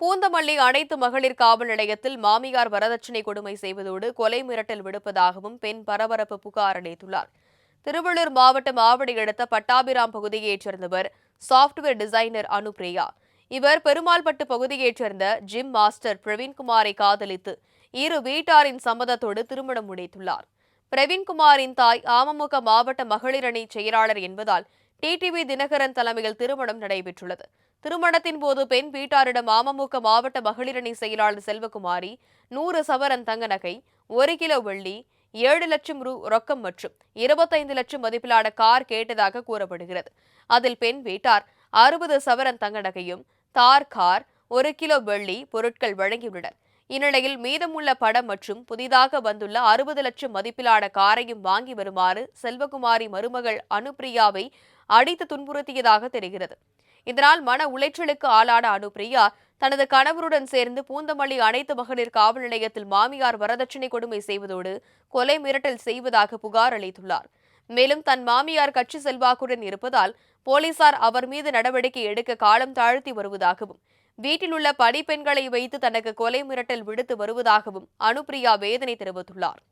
பூந்தமல்லி அனைத்து மகளிர் காவல் நிலையத்தில் மாமியார் வரதட்சணை கொடுமை செய்வதோடு கொலை மிரட்டல் விடுப்பதாகவும் பெண் பரபரப்பு புகார் அளித்துள்ளார். திருவள்ளூர் மாவட்டம் ஆவடி அடுத்த பட்டாபிராம் பகுதியைச் சேர்ந்தவர் சாஃப்ட்வேர் டிசைனர் அனுப்பிரியா இவர் பெருமாள்பட்டு பகுதியைச் சேர்ந்த ஜிம் மாஸ்டர் பிரவீன்குமாரை காதலித்து இரு வீட்டாரின் சம்மதத்தோடு திருமணம் முடித்துள்ளார். பிரவீன்குமாரின் தாய் அமமுக மாவட்ட மகளிரணி செயலாளர் என்பதால் டிடிவி தினகரன் தலைமையில் திருமணம் நடைபெற்றுள்ளது. திருமணத்தின் போது பெண் வீட்டாரிடம் அமமுக மாவட்ட மகளிரணி செயலாளர் செல்வகுமாரி நூறு சவரன் தங்க நகை ஒரு கிலோ வெள்ளி ஏழு லட்சம் ரூ ரொக்கம் மற்றும் இருபத்தைந்து லட்சம் மதிப்பிலான கார் கேட்டதாக கூறப்படுகிறது. அதில் பெண் வீட்டார் அறுபது சவரன் தங்க நகையும் தார் கார் ஒரு கிலோ வெள்ளி பொருட்கள் வழங்கியுள்ளனர். இந்நிலையில் மீதமுள்ள படம் மற்றும் புதிதாக வந்துள்ள அறுபது லட்சம் மதிப்பிலான காரையும் வாங்கி வருமாறு செல்வகுமாரி மருமகள் அனுப்பிரியாவை அடித்து துன்புறுத்தியதாக தெரிகிறது. இதனால் மன உளைச்சலுக்கு ஆளான அனுப்பிரியா தனது கணவருடன் சேர்ந்து பூந்தமல்லி அனைத்து மகளிர் காவல் நிலையத்தில் மாமியார் வரதட்சணை கொடுமை செய்வதோடு கொலை மிரட்டல் செய்வதாக புகார் அளித்துள்ளார். மேலும் தன் மாமியார் கட்சி செல்வாக்குடன் இருப்பதால் போலீசார் அவர் மீது நடவடிக்கை எடுக்க காலம் தாழ்த்தி வருவதாகவும் வீட்டில் உள்ள பணிப்பெண்களை வைத்து தனக்கு கொலை மிரட்டல் விடுத்து வருவதாகவும் அனுப்பிரியா வேதனை தெரிவித்துள்ளார்.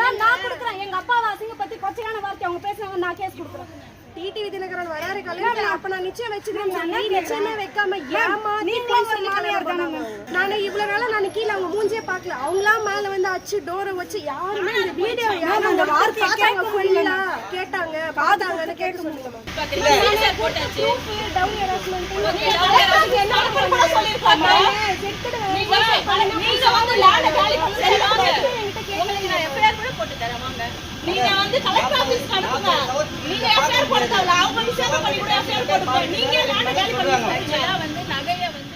நான் நான் கொடுக்குறேன். எங்க அப்பாவை அசிங்கப்பத்தி கொச்சையான வார்த்தை அவங்க பேசுனாங்க. நான் கேஸ் கொடுக்குறேன். டிடிவி தினகரன் வராரு கல்யாணம் அப்ப நான் நிச்சயம் வச்சுக்கிறேன். சொன்னேன். நிச்சயமே வைக்காம ஏமாத்தி போய் சொல்லி கல்யாணம் பண்ணாங்க. நானு கீழே அவங்க மூஞ்சே பார்க்கல. அவங்களா மேல வந்து அச்சு டோரை வச்சு யாருமே இந்த வீடியோ யாரும் அந்த வார்த்தையை கேட்க முடியல. கேட்டாங்க. பார்த்தாங்கன்னு கேட்க சொல்லுங்க. நீங்க வந்து கலெக்டர் ஆபீஸ்க்கு அனுப்புங்க. எஃப்ஐஆர் அவங்க விசாரணை பண்ணி கூட எஃப்ஐஆர் போடுங்க நீங்க லேண்ட காலி பண்ணுங்க வந்து நகைய வந்து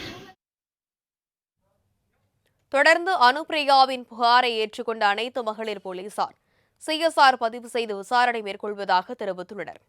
தொடர்ந்து அனுப்பிரியாவின் புகாரை ஏற்றுக்கொண்ட அனைத்து மகளிர் போலீசார். சிஎஸ்ஆர் பதிவு செய்து விசாரணை மேற்கொள்வதாக தெரிவித்துள்ளனர்.